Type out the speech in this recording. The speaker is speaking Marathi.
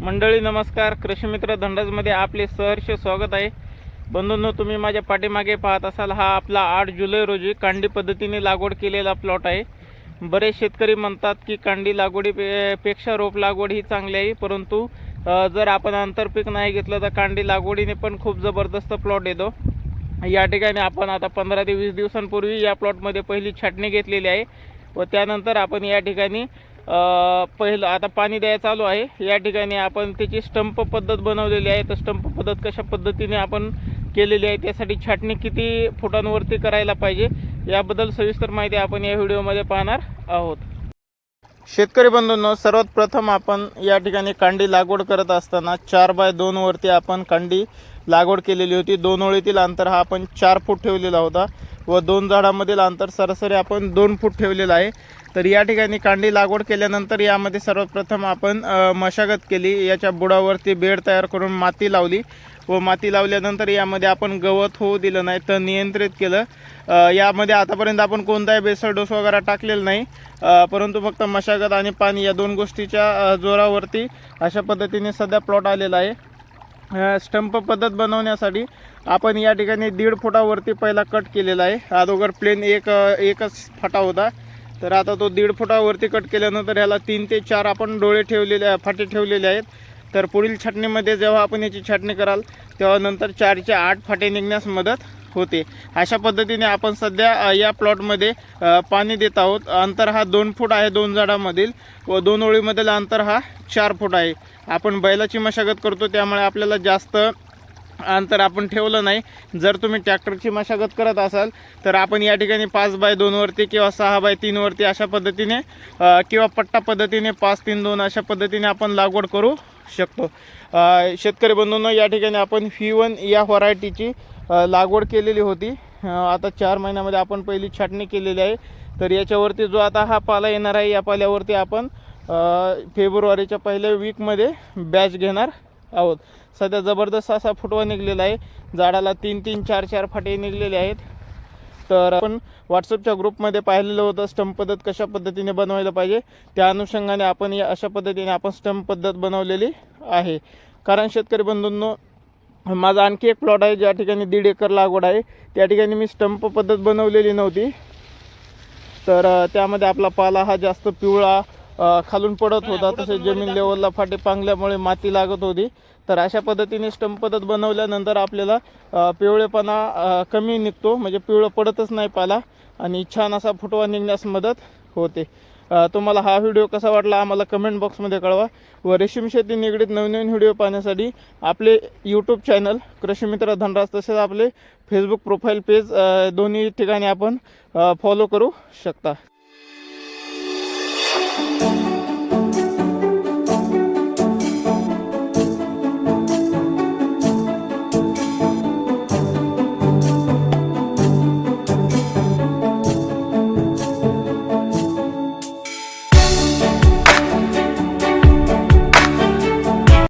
मंडळी नमस्कार. कृषी मित्र धंडाजमध्ये आपले सहर्ष स्वागत आहे. बंधूंनो तुम्ही माझ्या पाठीमागे पाहत असाल हा आपला आठ जुलै रोजी कांडी पद्धतीने लागवड केलेला प्लॉट आहे. बरेच शेतकरी म्हणतात की कांडी लागवडी पे- पेक्षा रोप लागवड ही चांगली आहे परंतु जर आपण आंतरपीक नाही घेतलं तर कांडी लागवडीने पण खूप जबरदस्त प्लॉट येतो. या ठिकाणी आपण आता पंधरा ते वीस दिवसांपूर्वी या प्लॉटमध्ये पहिली छाटणी घेतलेली आहे. व त्यानंतर आपण या ठिकाणी पहिलं आता पाणी द्यायला चालू आहे. या ठिकाणी आपण त्याची स्टंप पद्धत बनवलेली आहे. तर स्टंप पद्धत कशा पद्धतीने आपण केलेली आहे त्यासाठी छाटणी किती फुटांवरती करायला पाहिजे याबद्दल सविस्तर माहिती आपण या व्हिडिओमध्ये पाहणार आहोत. शेतकरी बंधूंनो सर्वात प्रथम आपण या ठिकाणी कांडी लागवड करत असताना चार बाय दोनवरती आपण कांडी लागवड केलेली होती. दोन ओळीतील अंतर हा आपण चार फूट ठेवलेला होता. व दोन झाडामधील अंतर सरासरी आपण दोन फूट ठेवलेलं आहे. तर या ठिकाणी कांडी लागवड केल्यानंतर यामध्ये सर्वप्रथम आपण मशागत केली. याच्या बुडावरती बेड तयार करून माती लावली व माती लावल्यानंतर यामध्ये आपण गवत होऊ दिलं नाही तर नियंत्रित केलं. यामध्ये आतापर्यंत आपण कोणताही बेसळ डोस वगैरे टाकलेला नाही. परंतु फक्त मशागत आणि पाणी या दोन गोष्टीच्या जोरावरती अशा पद्धतीने सध्या प्लॉट आलेला आहे. स्टंप पद्धत बनवण्यासाठी आपण या ठिकाणी दीड फुटावरती पहिला कट केलेला आहे. अगोदर प्लेन एक एकच फटा होता. तर आता तो दीड फुटावरती कट केल्यानंतर ह्याला तीन ते चार आपण डोळे ठेवलेले फाटे ठेवलेले आहेत. तर पुढील छाटणीमध्ये जेव्हा आपण याची छाटणी कराल तेव्हा नंतर चारचे आठ फाटे निघण्यास मदत होते. अशा पद्धतीने आपण सध्या या प्लॉटमध्ये पाणी देत आहोत. अंतर हा दोन फूट आहे दोन झाडामधील व दोन ओळीमधील अंतर हा चार फूट आहे. आपण बैलाची मशागत करतो त्यामुळे आपल्याला जास्त अंतर आपण ठेवलं नाही. जर तुम्ही ट्रॅक्टरची मशागत करत असाल तर आपण या ठिकाणी पाच बाय दोनवरती किंवा सहा बाय तीनवरती अशा पद्धतीने किंवा पट्टा पद्धतीने पाच तीन दोन अशा पद्धतीने आपण लागवड करू शकतो. शेतकरी बंधूंना या ठिकाणी आपण व्ही वन या व्हरायटीची लागवड केलेली होती. आता चार महिन्यामध्ये आपण पहिली छाटणी केलेली आहे. तर याच्यावरती जो आता हा पाला येणार आहे या पाल्यावरती आपण फेब्रुवारीच्या पहिल्या वीकमध्ये बॅच घेणार आहोत. सध्या जबरदस्त असा फुटवा निघलेला आहे. झाडाला तीन तीन चार चार फाटे निघलेले आहेत. तर आपण व्हॉट्सअपच्या ग्रुपमध्ये पाहिलेलं होतं स्टंप पद्धत कशा पद्धतीने बनवायला पाहिजे? त्या अनुषंगाने आपण या अशा पद्धतीने आपण स्टंप पद्धत बनवलेली आहे. कारण शेतकरी बंधूंनो माझा आणखी एक प्लॉट आहे ज्या ठिकाणी दीड एकर लागवड आहे. त्या ठिकाणी मी स्टंप पद्धत बनवलेली नव्हती. तर त्यामध्ये आपला पाला हा जास्त पिवळा खालून पडत होता तसेच जमीन लेवलला फाटे पांगल्यामुळे माती लागत होती. तर अशा पद्धतीने स्टंप पद्धत बनवल्यानंतर आपल्याला पिवळेपणा कमी निघतो. म्हणजे पिवळं पडतच नाही पाला आणि छान असा फुटवा निघण्यास मदत होते. तुम्हाला हा व्हिडिओ कसा वाटला आम्हाला कमेंट बॉक्समध्ये कळवा. व रेशीम शेती निगडीत नवीन नवीन व्हिडिओ पाहण्यासाठी आपले यूट्यूब चॅनल कृषीमित्र धनराज तसेच आपले फेसबुक प्रोफाईल पेज दोन्ही ठिकाणी आपण फॉलो करू शकता.